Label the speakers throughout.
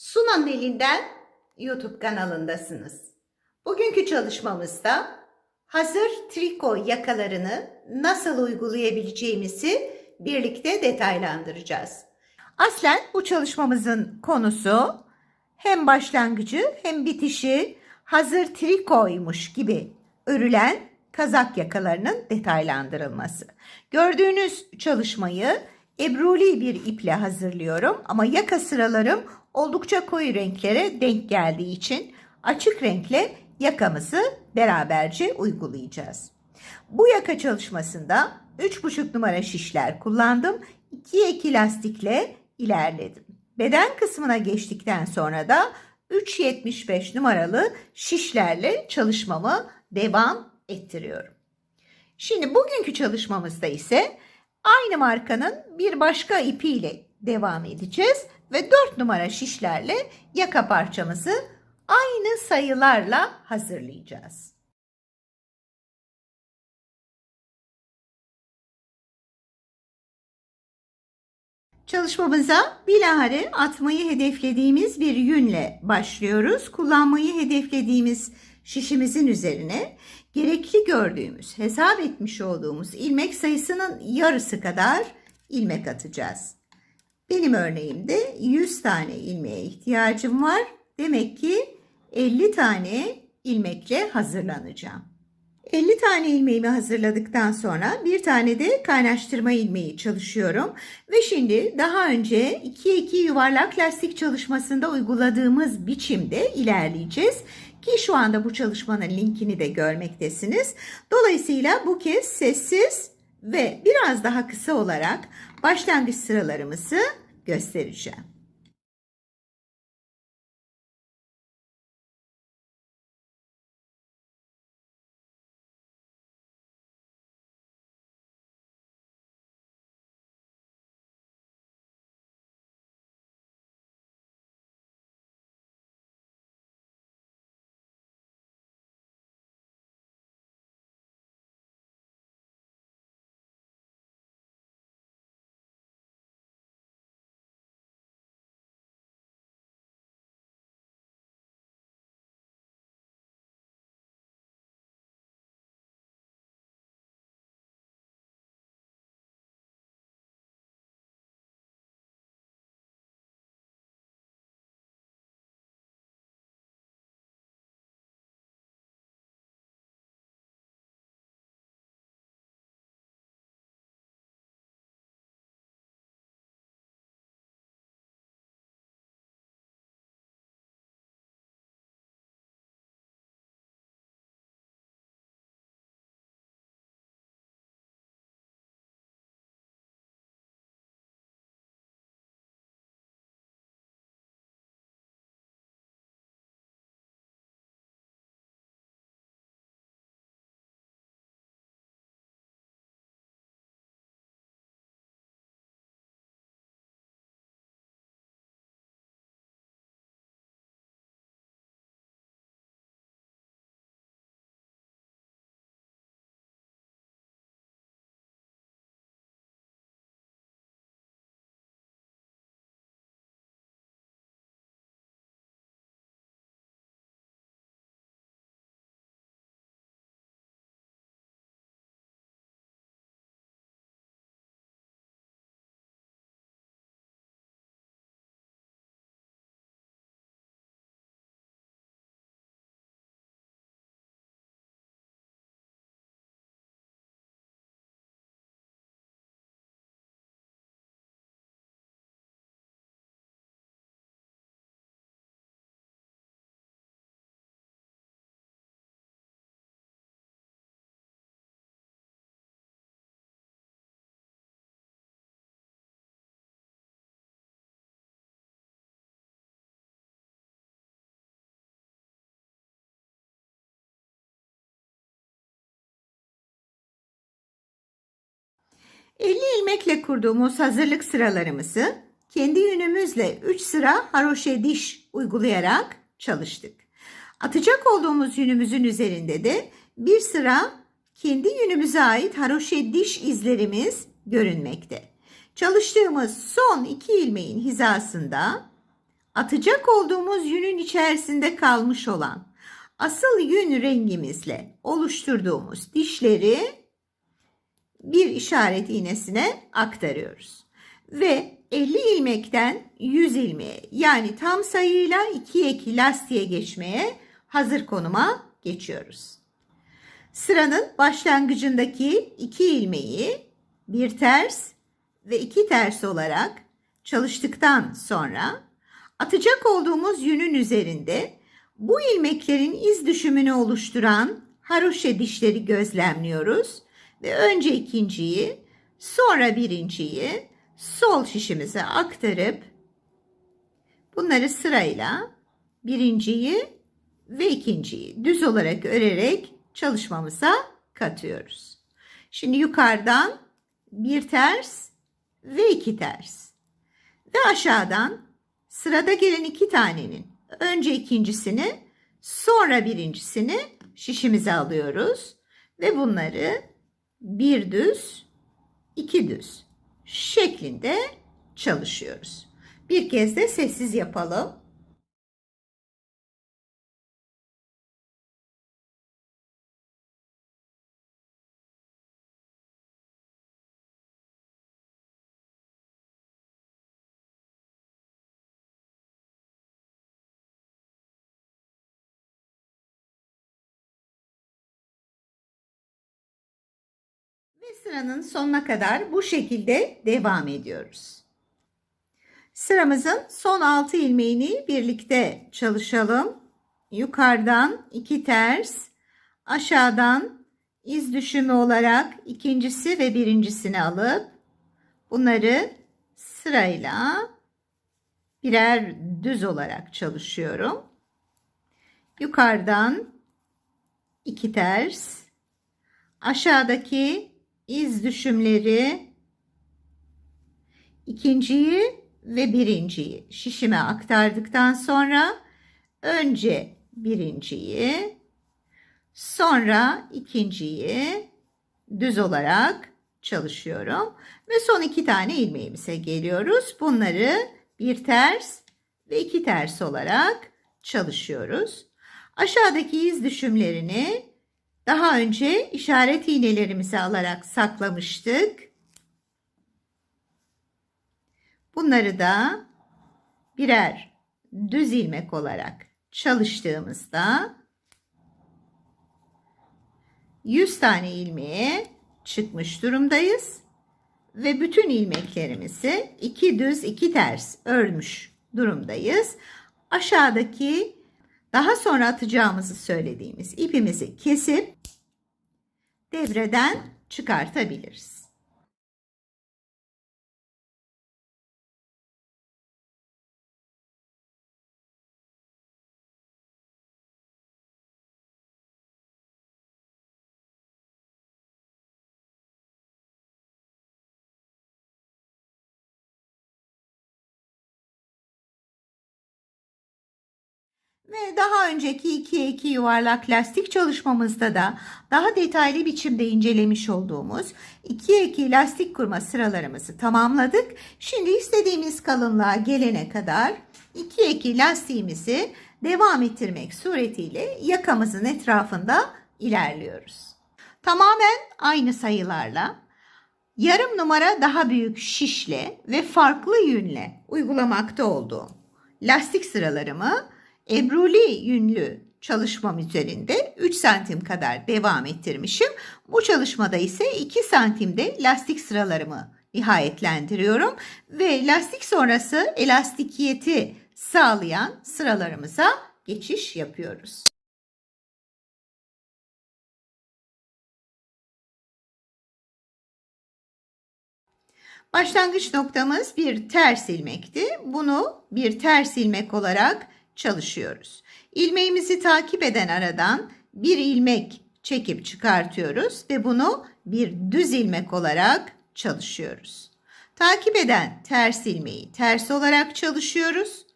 Speaker 1: Sunan'ın elinden YouTube kanalındasınız. Bugünkü çalışmamızda hazır triko yakalarını nasıl uygulayabileceğimizi birlikte detaylandıracağız. Aslen bu çalışmamızın konusu hem başlangıcı hem bitişi hazır trikoymuş gibi örülen kazak yakalarının detaylandırılması. Gördüğünüz çalışmayı ebruli bir iple hazırlıyorum ama yaka sıralarım oldukça koyu renklere denk geldiği için açık renkle yakamızı beraberce uygulayacağız. Bu yaka çalışmasında 3,5 numara şişler kullandım. 2 ek lastikle ilerledim. Beden kısmına geçtikten sonra da 3.75 numaralı şişlerle çalışmamı devam ettiriyorum. Şimdi bugünkü çalışmamızda ise aynı markanın bir başka ipiyle devam edeceğiz ve 4 numara şişlerle yaka parçamızı aynı sayılarla hazırlayacağız. Çalışmamıza bilahare atmayı hedeflediğimiz bir yünle başlıyoruz. Kullanmayı hedeflediğimiz şişimizin üzerine gerekli gördüğümüz, hesap etmiş olduğumuz ilmek sayısının yarısı kadar ilmek atacağız. Benim örneğimde 100 tane ilmeğe ihtiyacım var. Demek ki 50 tane ilmekle hazırlanacağım. 50 tane ilmeğimi hazırladıktan sonra bir tane de kaynaştırma ilmeği çalışıyorum. Ve şimdi daha önce 2'ye 2 yuvarlak lastik çalışmasında uyguladığımız biçimde ilerleyeceğiz. Ki şu anda bu çalışmanın linkini de görmektesiniz. Dolayısıyla bu kez sessiz ve biraz daha kısa olarak başlangıç sıralarımızı göstereceğim. ...50 ilmekle kurduğumuz hazırlık sıralarımızı... ...kendi yünümüzle 3 sıra haroşe diş uygulayarak çalıştık. Atacak olduğumuz yünümüzün üzerinde de bir sıra kendi yünümüze ait haroşe diş izlerimiz görünmekte. Çalıştığımız son iki ilmeğin hizasında atacak olduğumuz yünün içerisinde kalmış olan asıl yün rengimizle oluşturduğumuz dişleri bir işaret iğnesine aktarıyoruz. Ve 50 ilmekten 100 ilmeğe yani tam sayıyla 2 eki lastiğe geçmeye hazır konuma geçiyoruz. Sıranın başlangıcındaki 2 ilmeği bir ters ve iki ters olarak çalıştıktan sonra atacak olduğumuz yünün üzerinde bu ilmeklerin iz düşümünü oluşturan haroşe dişleri gözlemliyoruz ve önce ikinciyi sonra birinciyi sol şişimize aktarıp bunları sırayla birinciyi ve ikinciyi düz olarak örerek çalışmamıza katıyoruz. Şimdi yukarıdan bir ters ve iki ters. Ve aşağıdan sırada gelen iki tanenin önce ikincisini sonra birincisini şişimize alıyoruz. Ve bunları bir düz iki düz şeklinde çalışıyoruz. Bir kez de sessiz yapalım. Ve sıranın sonuna kadar bu şekilde devam ediyoruz. Sıramızın son 6 ilmeğini birlikte çalışalım. Yukarıdan iki ters, aşağıdan iz düşümü olarak ikincisi ve birincisini alıp bunları sırayla birer düz olarak çalışıyorum. Yukarıdan iki ters, aşağıdaki iz düşümleri ikinciyi ve birinciyi şişime aktardıktan sonra önce birinciyi sonra ikinciyi düz olarak çalışıyorum ve son iki tane ilmeğimize geliyoruz. Bunları bir ters ve iki ters olarak çalışıyoruz. Aşağıdaki iz düşümlerini daha önce işaret iğnelerimizi alarak saklamıştık. Bunları da birer düz ilmek olarak çalıştığımızda 100 tane ilmeğe çıkmış durumdayız ve bütün ilmeklerimizi iki düz iki ters örmüş durumdayız. Aşağıdaki daha sonra atacağımızı söylediğimiz ipimizi kesip devreden çıkartabiliriz. Ve daha önceki 2'ye 2 yuvarlak lastik çalışmamızda da daha detaylı biçimde incelemiş olduğumuz 2'ye 2 lastik kurma sıralarımızı tamamladık. Şimdi istediğimiz kalınlığa gelene kadar 2'ye 2 lastiğimizi devam ettirmek suretiyle yakamızın etrafında ilerliyoruz. Tamamen aynı sayılarla yarım numara daha büyük şişle ve farklı yünle uygulamakta olduğum lastik sıralarımı Ebruli yünlü çalışmam üzerinde 3 santim kadar devam ettirmişim. Bu çalışmada ise 2 santimde lastik sıralarımı nihayetlendiriyorum ve lastik sonrası elastikiyeti sağlayan sıralarımıza geçiş yapıyoruz. Başlangıç noktamız bir ters ilmekti. Bunu bir ters ilmek olarak çalışıyoruz. İlmeğimizi takip eden aradan bir ilmek çekip çıkartıyoruz ve bunu bir düz ilmek olarak çalışıyoruz. Takip eden ters ilmeği ters olarak çalışıyoruz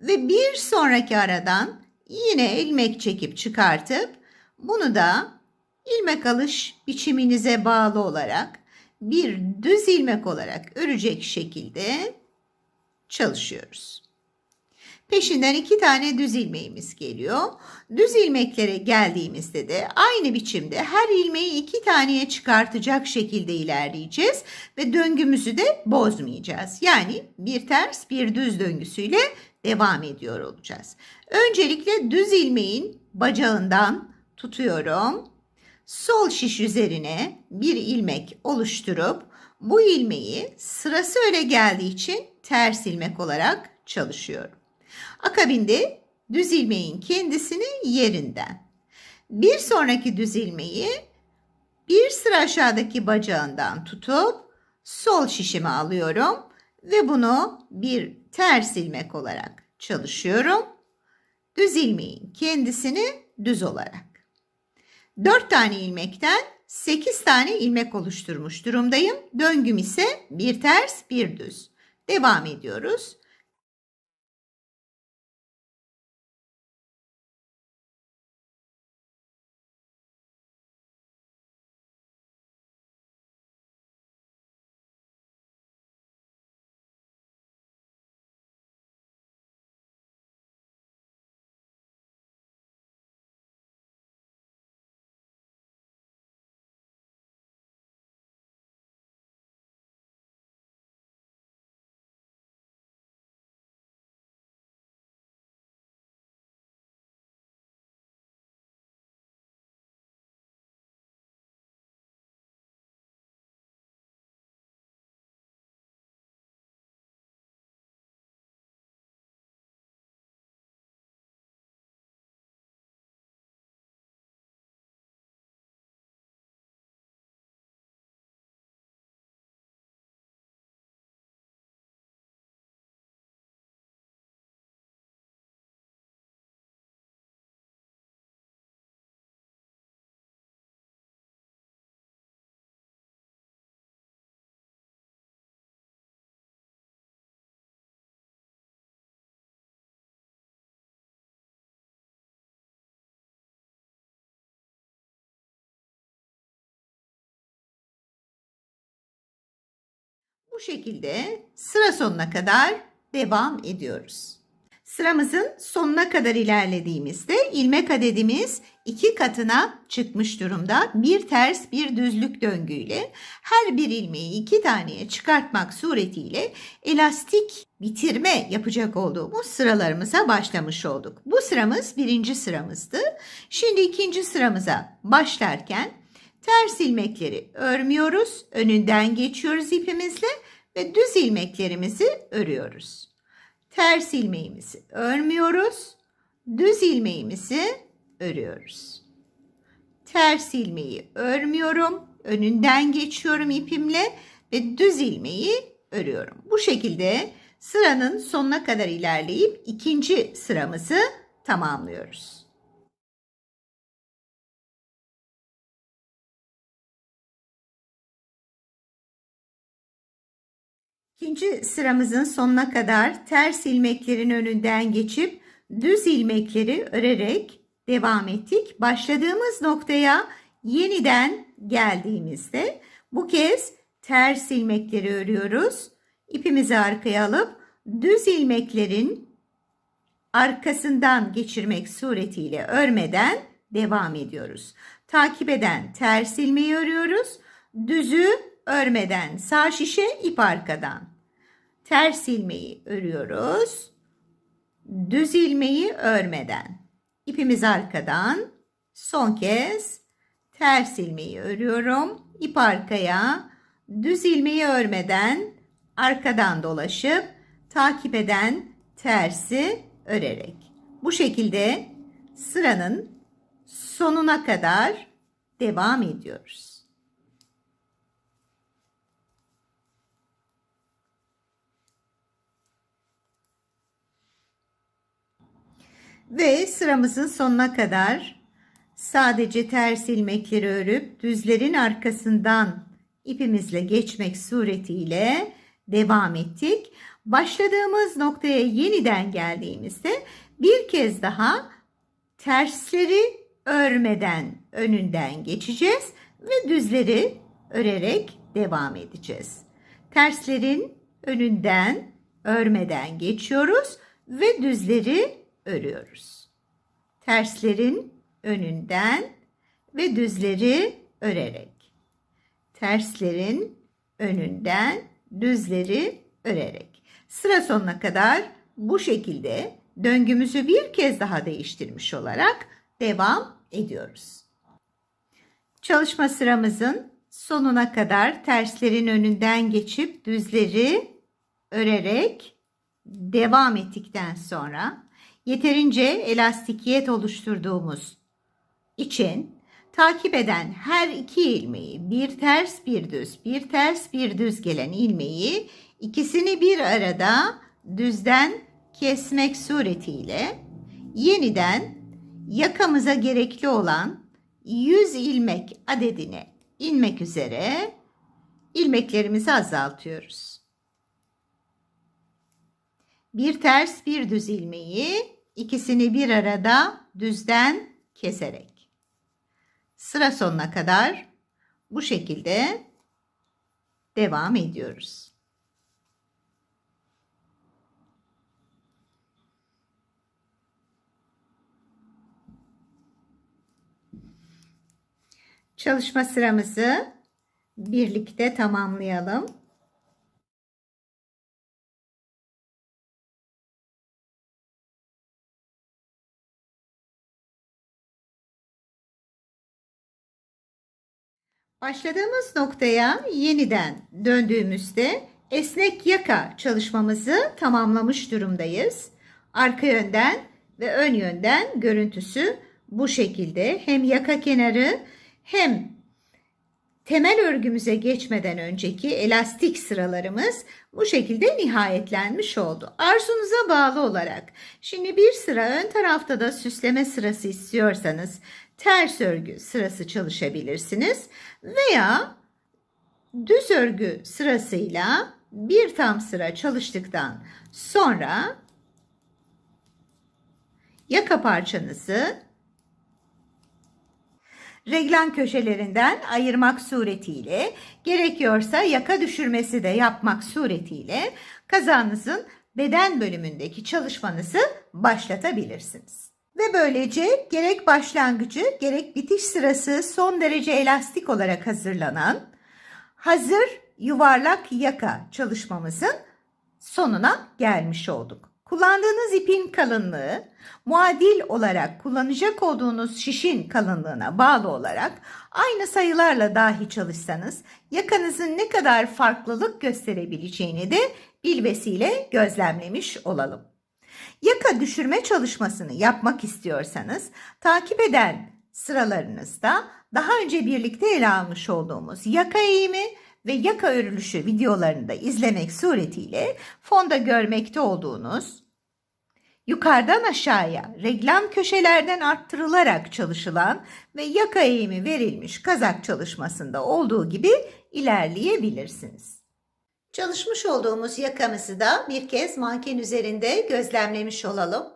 Speaker 1: ve bir sonraki aradan yine ilmek çekip çıkartıp bunu da ilmek alış biçiminize bağlı olarak bir düz ilmek olarak örecek şekilde çalışıyoruz. Peşinden iki tane düz ilmeğimiz geliyor. Düz ilmeklere geldiğimizde de aynı biçimde her ilmeği iki taneye çıkartacak şekilde ilerleyeceğiz ve döngümüzü de bozmayacağız. Yani bir ters bir düz döngüsüyle devam ediyor olacağız. Öncelikle düz ilmeğin bacağından tutuyorum. Sol şiş üzerine bir ilmek oluşturup bu ilmeği sırası öyle geldiği için ters ilmek olarak çalışıyorum. Akabinde düz ilmeğin kendisini yerinden. Bir sonraki düz ilmeği bir sıra aşağıdaki bacağından tutup sol şişime alıyorum ve bunu bir ters ilmek olarak çalışıyorum. Düz ilmeğin kendisini düz olarak. 4 tane ilmekten 8 tane ilmek oluşturmuş durumdayım. Döngüm ise bir ters bir düz. Devam ediyoruz. Bu şekilde sıra sonuna kadar devam ediyoruz. Sıramızın sonuna kadar ilerlediğimizde ilmek adedimiz iki katına çıkmış durumda. Bir ters bir düzlük döngüyle her bir ilmeği iki taneye çıkartmak suretiyle elastik bitirme yapacak olduğumuz sıralarımıza başlamış olduk. Bu sıramız birinci sıramızdı. Şimdi ikinci sıramıza başlarken ters ilmekleri örmüyoruz. Önünden geçiyoruz ipimizle ve düz ilmeklerimizi örüyoruz. Ters ilmeğimizi örmüyoruz. Düz ilmeğimizi örüyoruz. Ters ilmeği örmüyorum. Önünden geçiyorum ipimle ve düz ilmeği örüyorum. Bu şekilde sıranın sonuna kadar ilerleyip ikinci sıramızı tamamlıyoruz. İkinci sıramızın sonuna kadar ters ilmeklerin önünden geçip düz ilmekleri örerek devam ettik. Başladığımız noktaya yeniden geldiğimizde bu kez ters ilmekleri örüyoruz. İpimizi arkaya alıp düz ilmeklerin arkasından geçirmek suretiyle örmeden devam ediyoruz. Takip eden ters ilmeği örüyoruz. Düzü örmeden sağ şişe ip arkadan. Ters ilmeği örüyoruz. Düz ilmeği örmeden. İpimiz arkadan. Son kez ters ilmeği örüyorum. İp arkaya. Düz ilmeği örmeden arkadan dolaşıp takip eden tersi örerek. Bu şekilde sıranın sonuna kadar devam ediyoruz. Ve sıramızın sonuna kadar sadece ters ilmekleri örüp düzlerin arkasından ipimizle geçmek suretiyle devam ettik. Başladığımız noktaya yeniden geldiğimizde bir kez daha tersleri örmeden önünden geçeceğiz ve düzleri örerek devam edeceğiz. Terslerin önünden örmeden geçiyoruz ve düzleri örüyoruz. Terslerin önünden ve düzleri örerek. Terslerin önünden düzleri örerek. Sıra sonuna kadar bu şekilde döngümüzü bir kez daha değiştirmiş olarak devam ediyoruz. Çalışma sıramızın sonuna kadar terslerin önünden geçip düzleri örerek devam ettikten sonra yeterince elastikiyet oluşturduğumuz için takip eden her iki ilmeği bir ters bir düz bir ters bir düz gelen ilmeği ikisini bir arada düzden kesmek suretiyle yeniden yakamıza gerekli olan 100 ilmek adedine inmek üzere ilmeklerimizi azaltıyoruz. Bir ters bir düz ilmeği ikisini bir arada düzden keserek. Sıra sonuna kadar bu şekilde devam ediyoruz. Çalışma sıramızı birlikte tamamlayalım. Başladığımız noktaya yeniden döndüğümüzde esnek yaka çalışmamızı tamamlamış durumdayız. Arka yönden ve ön yönden görüntüsü bu şekilde. Hem yaka kenarı hem temel örgümüze geçmeden önceki elastik sıralarımız bu şekilde nihayetlenmiş oldu. Arzunuza bağlı olarak şimdi bir sıra ön tarafta da süsleme sırası istiyorsanız ters örgü sırası çalışabilirsiniz veya düz örgü sırasıyla bir tam sıra çalıştıktan sonra yaka parçanızı reglan köşelerinden ayırmak suretiyle gerekiyorsa yaka düşürmesi de yapmak suretiyle kazanızın beden bölümündeki çalışmanızı başlatabilirsiniz. Ve böylece gerek başlangıcı gerek bitiş sırası son derece elastik olarak hazırlanan hazır yuvarlak yaka çalışmamızın sonuna gelmiş olduk. Kullandığınız ipin kalınlığı muadil olarak kullanacak olduğunuz şişin kalınlığına bağlı olarak aynı sayılarla dahi çalışsanız yakanızın ne kadar farklılık gösterebileceğini de bilvesiyle gözlemlemiş olalım. Yaka düşürme çalışmasını yapmak istiyorsanız takip eden sıralarınızda daha önce birlikte ele almış olduğumuz yaka eğimi ve yaka örülüşü videolarını da izlemek suretiyle fonda görmekte olduğunuz yukarıdan aşağıya reglam köşelerden arttırılarak çalışılan ve yaka eğimi verilmiş kazak çalışmasında olduğu gibi ilerleyebilirsiniz. Çalışmış olduğumuz yakamızı da bir kez manken üzerinde gözlemlemiş olalım.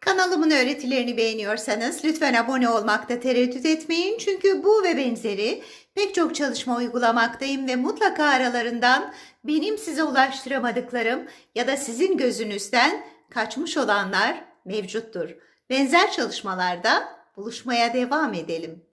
Speaker 1: Kanalımın öğretilerini beğeniyorsanız lütfen abone olmakta tereddüt etmeyin. Çünkü bu ve benzeri pek çok çalışma uygulamaktayım ve mutlaka aralarından benim size ulaştıramadıklarım ya da sizin gözünüzden kaçmış olanlar mevcuttur. Benzer çalışmalarda buluşmaya devam edelim.